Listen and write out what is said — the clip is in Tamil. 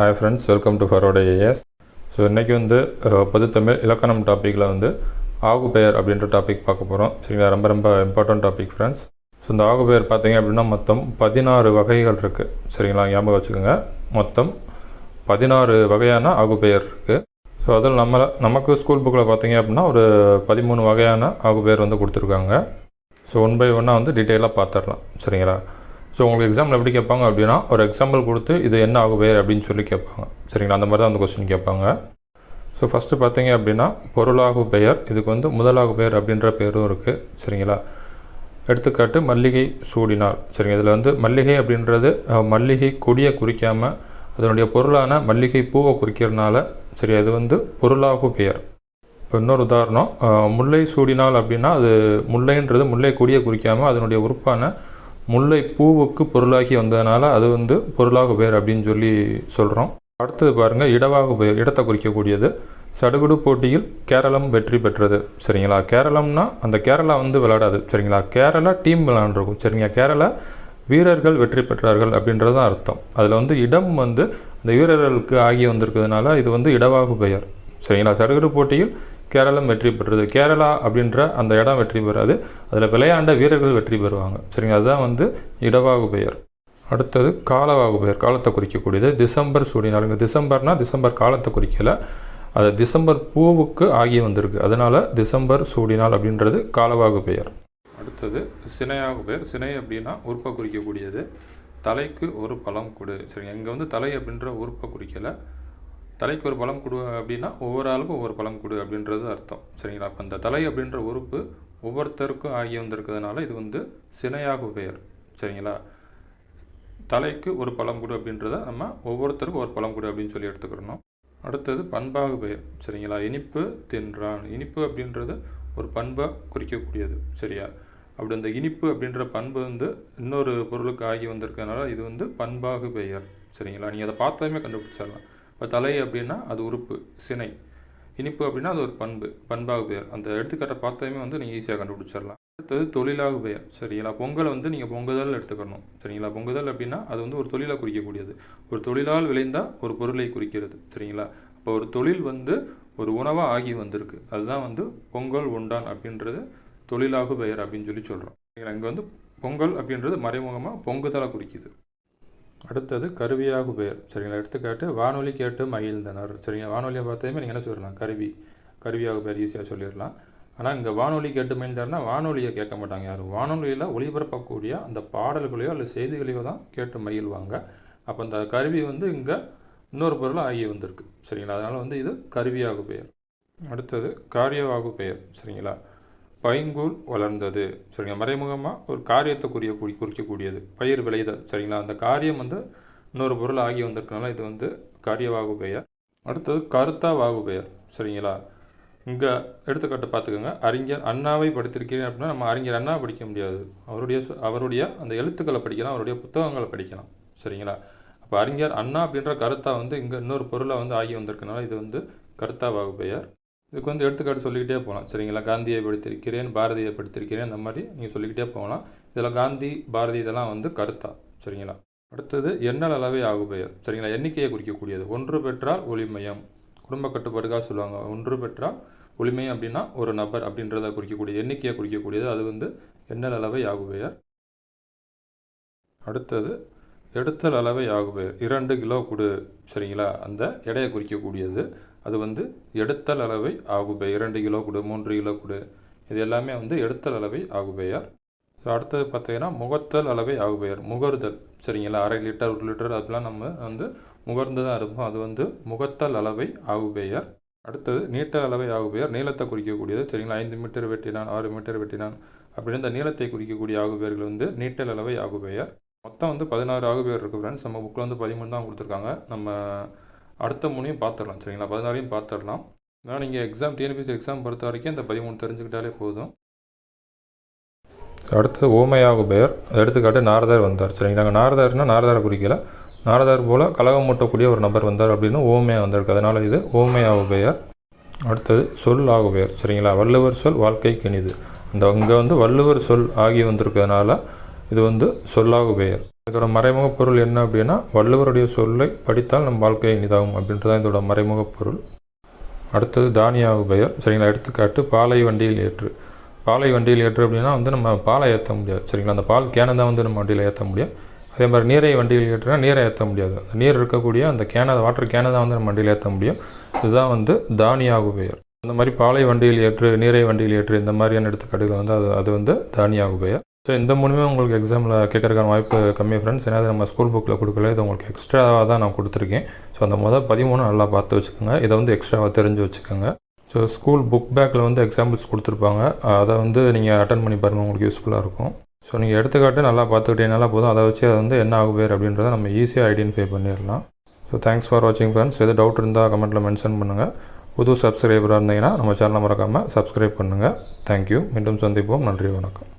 ஹாய் ஃப்ரெண்ட்ஸ் வெல்கம் டு ஃபரோட ஏஎஸ் ஸோ இன்றைக்கி வந்து பொதுத்தமிழ் இலக்கணம் டாப்பிக்கில் வந்து ஆகு பெயர் அப்படின்ற டாபிக் பார்க்க போகிறோம் சரிங்களா? ரொம்ப ரொம்ப இம்பார்ட்டன்ட் டாபிக் ஃப்ரெண்ட்ஸ் ஸோ இந்த ஆகு பெயர் பார்த்தீங்க அப்படின்னா மொத்தம் பதினாறு வகைகள் இருக்குது சரிங்களா? ஞாபகம் வச்சுக்கோங்க. மொத்தம் பதினாறு வகையான ஆகு பெயர் இருக்குது ஸோ அதில் நம்ம நமக்கு ஸ்கூல் புக்கில் பார்த்தீங்க அப்படின்னா ஒரு பதிமூணு வகையான ஆகு பெயர் வந்து கொடுத்துருக்காங்க. ஸோ ஒன் பை ஒன்னாக வந்து டீட்டெயிலாக பார்த்துடலாம். சரிங்களா? ஸோ உங்களுக்கு எக்ஸாமில் எப்படி கேட்பாங்க அப்படின்னா ஒரு எக்ஸாம்பிள் கொடுத்து இது என்ன ஆகும் பெயர் அப்படின்னு சொல்லி கேட்பாங்க. சரிங்களா? அந்த மாதிரி தான் அந்த கொஸ்டின் கேட்பாங்க. ஸோ ஃபஸ்ட்டு பார்த்தீங்க அப்படின்னா பொருளாகு பெயர் இதுக்கு வந்து முதலாகு பெயர் அப்படின்ற பேரும் இருக்குது சரிங்களா? எடுத்துக்காட்டு மல்லிகை சூடினார். சரிங்க இதில் வந்து மல்லிகை அப்படின்றது மல்லிகை கொடியை குறிக்காமல் அதனுடைய பொருளான மல்லிகை பூவை குறிக்கிறதுனால சரி அது வந்து பொருளாகு பெயர். இப்போ இன்னொரு உதாரணம் முல்லை சூடினால் அப்படின்னா அது முல்லைன்றது முல்லை கொடியை குறிக்காமல் அதனுடைய உறுப்பான முல்லை பூவுக்கு பொருளாகி வந்ததுனால அது வந்து பொருளாக பெயர் அப்படின்னு சொல்லி சொல்கிறோம் அடுத்தது பாருங்கள் இடவாக பெயர் இடத்தை குறிக்கக்கூடியது. சடுகுடு போட்டியில் கேரளம் வெற்றி பெற்றது. சரிங்களா? கேரளம்னா அந்த கேரளா வந்து விளையாடாது. சரிங்களா? கேரளா டீம் விளையாண்டுருக்கும். சரிங்களா கேரளா வீரர்கள் வெற்றி பெற்றார்கள் அப்படின்றது தான் அர்த்தம். அதில் வந்து இடம் வந்து அந்த வீரர்களுக்கு ஆகி வந்திருக்கிறதுனால இது வந்து இடவாகு பெயர். சரிங்களா? சடுகுடு போட்டியில் கேரளம் வெற்றி பெற்றது. கேரளா அப்படின்ற அந்த இடம் வெற்றி பெறாது. அதில் விளையாண்ட வீரர்கள் வெற்றி பெறுவாங்க. சரிங்க அதுதான் வந்து இடவாகு பெயர். அடுத்தது காலவாகு பெயர். காலத்தை குறிக்கக்கூடியது. டிசம்பர் சூடினாலுங்க இங்கே டிசம்பர் காலத்தை குறிக்கல. அது டிசம்பர் பூவுக்கு ஆகி வந்திருக்கு. அதனால டிசம்பர் சூடினால் அப்படின்றது காலவாகு பெயர். அடுத்தது சினையாகு பெயர். சினை அப்படின்னா உறுப்பை குறிக்கக்கூடியது. தலைக்கு ஒரு பழம் கொடு. சரிங்க? இங்கே வந்து தலை அப்படின்ற உறுப்பை குறிக்கலை. தலைக்கு ஒரு பழம் கொடு அப்படின்னா ஒவ்வொரு ஆளுக்கும் ஒவ்வொரு பழம் கொடு அப்படின்றது அர்த்தம். சரிங்களா? அப்போ அந்த தலை அப்படின்ற உறுப்பு ஒவ்வொருத்தருக்கும் ஆகி வந்திருக்கிறதுனால இது வந்து சினையாகு பெயர். சரிங்களா? தலைக்கு ஒரு பழம் கொடு அப்படின்றத நம்ம ஒவ்வொருத்தருக்கும் ஒரு பழம் கொடு அப்படின்னு சொல்லி எடுத்துக்கிறணும். அடுத்தது பண்பாகு பெயர். சரிங்களா? இனிப்பு தின்றான். இனிப்பு அப்படின்றது ஒரு பண்பை குறிக்கக்கூடியது. சரியா? அப்படி அந்த இனிப்பு அப்படின்ற பண்பு வந்து இன்னொரு பொருளுக்கு ஆகி வந்திருக்கனால இது வந்து பண்பாகு பெயர். சரிங்களா? நீங்கள் அதை பார்த்ததுமே கண்டுபிடிச்சிடலாம். இப்போ தலை அப்படின்னா அது உறுப்பு சினை. இனிப்பு அப்படின்னா அது ஒரு பண்பு பண்பாக பெயர். அந்த எடுத்துக்காட்டை பார்த்தாலுமே வந்து நீங்கள் ஈஸியாக கண்டுபிடிச்சிடலாம். அடுத்தது தொழிலாக பெயர். சரிங்களா? பொங்கலை வந்து நீங்கள் பொங்குதல் எடுத்துக்கணும். சரிங்களா? பொங்குதல் அப்படின்னா அது வந்து ஒரு தொழிலாக குறிக்கக்கூடியது. ஒரு தொழிலால் விளைந்தால் ஒரு பொருளை குறிக்கிறது. சரிங்களா? இப்போ ஒரு தொழில் வந்து ஒரு உணவாக ஆகி வந்திருக்கு. அதுதான் வந்து பொங்கல் உண்டான் அப்படின்றது தொழிலாக பெயர் அப்படின்னு சொல்லி சொல்கிறோம் சரிங்களா? இங்கே வந்து பொங்கல் அப்படின்றது மறைமுகமாக பொங்குதலாக குறிக்குது. அடுத்தது கருவியாகு பெயர் சரிங்களா? எடுத்துக்காட்டு வானொலி கேட்டு மகிழ்ந்தனர். சரிங்களா வானொலியை பார்த்தையுமே நீங்கள் என்ன சொல்லலாம் கருவி கருவியாகு பெயர் ஈஸியாக சொல்லிடலாம். ஆனால் இங்கே வானொலி கேட்டு மகிழ்ந்தார்னா வானொலியை கேட்க மாட்டாங்க யாரும். வானொலியில் ஒளிபரப்பக்கூடிய அந்த பாடல்களையோ அல்லது செய்திகளையோ தான் கேட்டு மகிழ்வாங்க. அப்போ அந்த கருவி வந்து இங்கே இன்னொரு பொருள் ஆகி வந்திருக்கு. சரிங்களா? அதனால் வந்து இது கருவியாகு பெயர் அடுத்தது காரியவாகு பெயர் சரிங்களா? பைங்கூழ் வளர்ந்தது. சரிங்களா? மறைமுகமாக ஒரு காரியத்தை குறிய குறி குறிக்கக்கூடியது. பயிர் விளைதல். சரிங்களா? அந்த காரியம் வந்து இன்னொரு பொருள் ஆகி வந்திருக்கனால இது வந்து காரியவாகு பெயர். அடுத்தது கருத்தா வாகு பெயர். சரிங்களா? இங்கே எடுத்துக்காட்டு பார்த்துக்கோங்க. அறிஞர் அண்ணாவை படித்திருக்கிறேன் அப்படின்னா நம்ம அறிஞர் அண்ணா படிக்க முடியாது. அவருடைய அவருடைய அந்த எழுத்துக்களை படிக்கலாம். அவருடைய புத்தகங்களை படிக்கலாம். சரிங்களா? அப்போ அறிஞர் அண்ணா அப்படின்ற கருத்தா வந்து இங்கே இன்னொரு பொருளை வந்து ஆகி வந்திருக்கனால இது வந்து கருத்தா வாகு பெயர். இதுக்கு வந்து எடுத்துக்காட்டு சொல்லிக்கிட்டே போகலாம். சரிங்களா? காந்தியை படித்திருக்கிறேன் பாரதியை படித்திருக்கிறேன் அந்த மாதிரி நீங்கள் சொல்லிக்கிட்டே போகலாம். இதில் காந்தி பாரதி இதெல்லாம் வந்து கருத்தா? சரிங்களா? அடுத்தது எண்ணல் அளவை ஆகுபெயர். சரிங்களா? எண்ணிக்கையை குறிக்கக்கூடியது. ஒன்று பெற்றால் ஒளிமயம். குடும்ப கட்டுப்பாடுக்காக சொல்லுவாங்க. ஒன்று பெற்றால் ஒளிமயம் அப்படின்னா ஒரு நபர் அப்படின்றத குறிக்கக்கூடிய எண்ணிக்கையை குறிக்கக்கூடியது. அது வந்து எண்ணல் அளவை ஆகுபெயர். அடுத்தது எடுத்தல் அளவை ஆகுவே இரண்டு கிலோ கொடு சரிங்களா? அந்த எடையை குறிக்கக்கூடியது. அது வந்து எடுத்தல் அளவை ஆகுபே இரண்டு கிலோ கொடு மூன்று கிலோ கொடு. இது எல்லாமே வந்து எடுத்தல் அளவை ஆகுபெயர் அடுத்தது பார்த்தீங்கன்னா முகத்தல் அளவை ஆகுபெயர் முகர்தல் சரிங்களா? அரை லிட்டர் ஒரு லிட்டர் அதெல்லாம் நம்ம வந்து முகர்ந்து தான் இருப்போம் அது வந்து முகத்தல் அளவை ஆகுபெயர் அடுத்தது நீட்டல் அளவை ஆகுபெயர் நீளத்தை குறிக்கக்கூடியது சரிங்களா? ஐந்து மீட்டர் வெட்டினான் ஆறு மீட்டர் வெட்டினான். அப்படின்னு இந்த நீளத்தை குறிக்கக்கூடிய ஆகுபெயர்கள் வந்து நீட்டல் அளவை ஆகுபெயர் மொத்தம் வந்து பதினாறு ஆகு இருக்குது ஃப்ரெண்ட்ஸ் நம்ம புக்கில் வந்து பதிமூணு தான் கொடுத்துருக்காங்க. நம்ம அடுத்த மூணையும் பார்த்துடலாம் சரிங்களா? பதினாறையும் பார்த்துடலாம். ஆனால் நீங்கள் எக்ஸாம் டிஎன்பிசி எக்ஸாம் பொறுத்த வரைக்கும் இந்த பதிமூணு தெரிஞ்சுக்கிட்டாலே போதும். அடுத்தது ஓமையாகு பெயர். எடுத்துக்காட்டு நாரதார் வந்தார். சரிங்களா? நாங்கள் நாரதார்னா நாரதரை குறிக்கல. நாரதார் போல் கலகம் மூட்டக்கூடிய ஒரு நபர் வந்தார் அப்படின்னு ஓமையாக வந்திருக்கு. அதனால் இது ஓமையாகு பெயர். அடுத்தது சொல் ஆகு பெயர். சரிங்களா? வள்ளுவர் சொல் வாழ்க்கை கிணிது இந்த அங்கே வந்து வள்ளுவர் சொல் ஆகி வந்திருக்கிறதுனால இது வந்து சொல்லாகு பெயர். இதோட மறைமுக பொருள் என்ன அப்படின்னா வள்ளுவருடைய சொல்லை படித்தால் நம் வாழ்க்கை இனிதாகும் அப்படின்றது தான் இதோட மறைமுக பொருள். அடுத்தது தானியாவு பெயர். சரிங்களா? எடுத்துக்காட்டு பாலை வண்டியில் ஏற்று. பாலை வண்டியில் ஏற்று அப்படின்னா வந்து நம்ம பாலை ஏற்ற முடியாது. சரிங்களா? அந்த பால் கேனை தான் வந்து நம்ம வண்டியில் ஏற்ற முடியும். அதே மாதிரி நீரை வண்டியில் ஏற்றுனா நீரை ஏற்ற முடியாது. அந்த நீர் இருக்கக்கூடிய அந்த கேனை வாட்டர் கேனை தான் வந்து நம்ம வண்டியில் ஏற்ற முடியும். இதுதான் வந்து தானியாகு பெயர். அந்த மாதிரி பாலை வண்டியில் ஏற்று நீரை வண்டியில் ஏற்று இந்த மாதிரியான எடுத்துக்காட்டுகள் வந்து அது அது வந்து தானியாகு பெயர். ஸோ இந்த மூணுமே உங்களுக்கு எக்ஸாமில் கேட்கறதுக்கான வாய்ப்பு கம்மி ஃப்ரெண்ட்ஸ் ஏன்னா நம்ம ஸ்கூல் புக்கில் கொடுக்கல. இது உங்களுக்கு எக்ஸ்ட்ராவாக தான் நான் கொடுத்துருக்கேன். ஸோ அந்த மொதல் பதிமூணு நல்லா பார்த்து வச்சுக்கோங்க. இதை வந்து எக்ஸ்ட்ராவாக தெரிஞ்சு வச்சுக்கோங்க. ஸோ ஸ்கூல் புக் பேக்கில் வந்து எக்ஸாம்பிள்ஸ் கொடுத்துருப்பாங்க. அதை வந்து நீங்கள் அட்டன் பண்ணி பாருங்கள் உங்களுக்கு யூஸ்ஃபுல்லாக இருக்கும். ஸோ நீங்கள் எடுத்துக்காட்டு நல்லா பார்த்துக்கிட்டீங்கனால போதும். அதை வச்சு அது வந்து என்ன ஆகும் பேர் அப்படின்றத நம்ம ஈஸியாக ஐடென்டிஃபை பண்ணிடலாம். ஸோ தேங்க்ஸ் ஃபார் வாட்சிங் ஃப்ரெண்ட்ஸ் எது டவுட் இருந்தால் கமெண்ட்டில் மென்ஷன் பண்ணுங்கள் புது சப்ஸ்கிரைபராக இருந்தீங்கன்னா நம்ம சேனலை மறக்காமல் சப்ஸ்கிரைப் பண்ணுங்கள் தேங்க்யூ மீண்டும் சந்திப்போம். நன்றி வணக்கம்.